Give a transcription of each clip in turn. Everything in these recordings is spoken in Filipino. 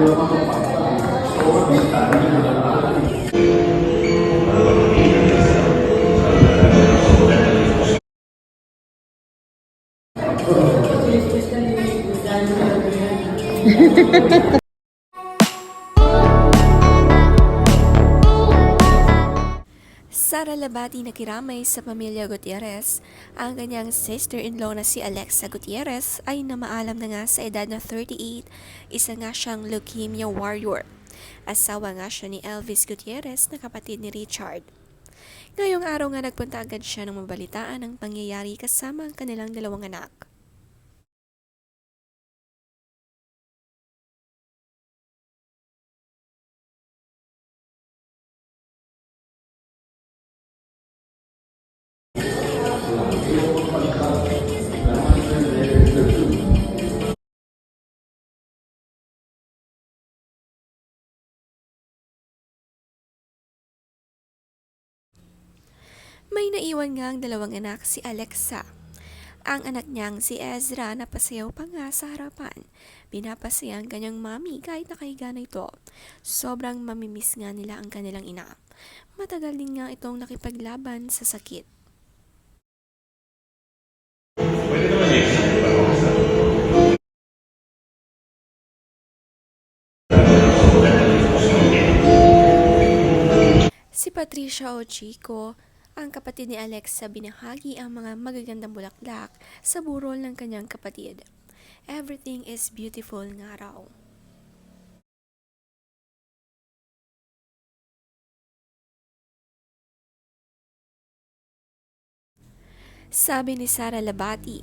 Ha ha ha ha. Sara Labati nakiramay sa pamilya Gutierrez. Ang kanyang sister-in-law na si Alexa Gutierrez ay namaalam na nga sa edad na 38, isa nga siyang leukemia warrior. Asawa nga siya ni Elvis Gutierrez na kapatid ni Richard. Ngayong araw nga nagpunta agad siya ng mabalitaan ang pangyayari kasama ang kanilang dalawang anak. May naiwan nga ang dalawang anak si Alexa. Ang anak niyang si Ezra napasayaw pa nga sa harapan. Pinapasaya ang kanyang mami kahit nakahiga na ito. Sobrang mamimiss nga nila ang kanilang ina. Matagal din nga itong nakipaglaban sa sakit. Si Patricia o Chico, ang kapatid ni Alexa binahagi ang mga magagandang bulaklak sa burol ng kanyang kapatid. Everything is beautiful nga raw. Sabi ni Sara Labati,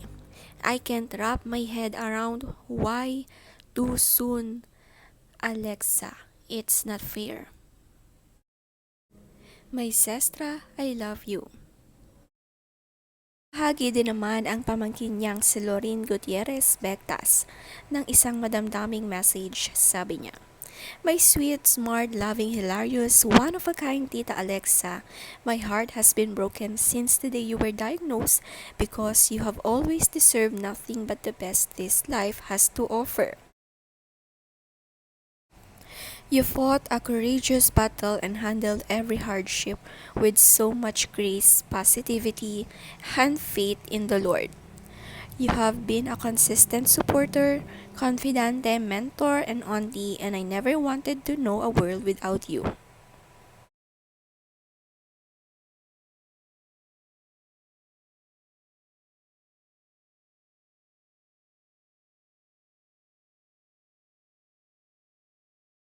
I can't wrap my head around why too soon, Alexa. It's not fair. My sestra, I love you. Hagi din naman ang pamangkin niyang si Lorin Gutierrez Bectas ng isang madamdaming message, sabi niya. My sweet, smart, loving, hilarious, one-of-a-kind Tita Alexa, my heart has been broken since the day you were diagnosed because you have always deserved nothing but the best this life has to offer. You fought a courageous battle and handled every hardship with so much grace, positivity, and faith in the Lord. You have been a consistent supporter, confidante, mentor, and auntie, and I never wanted to know a world without you.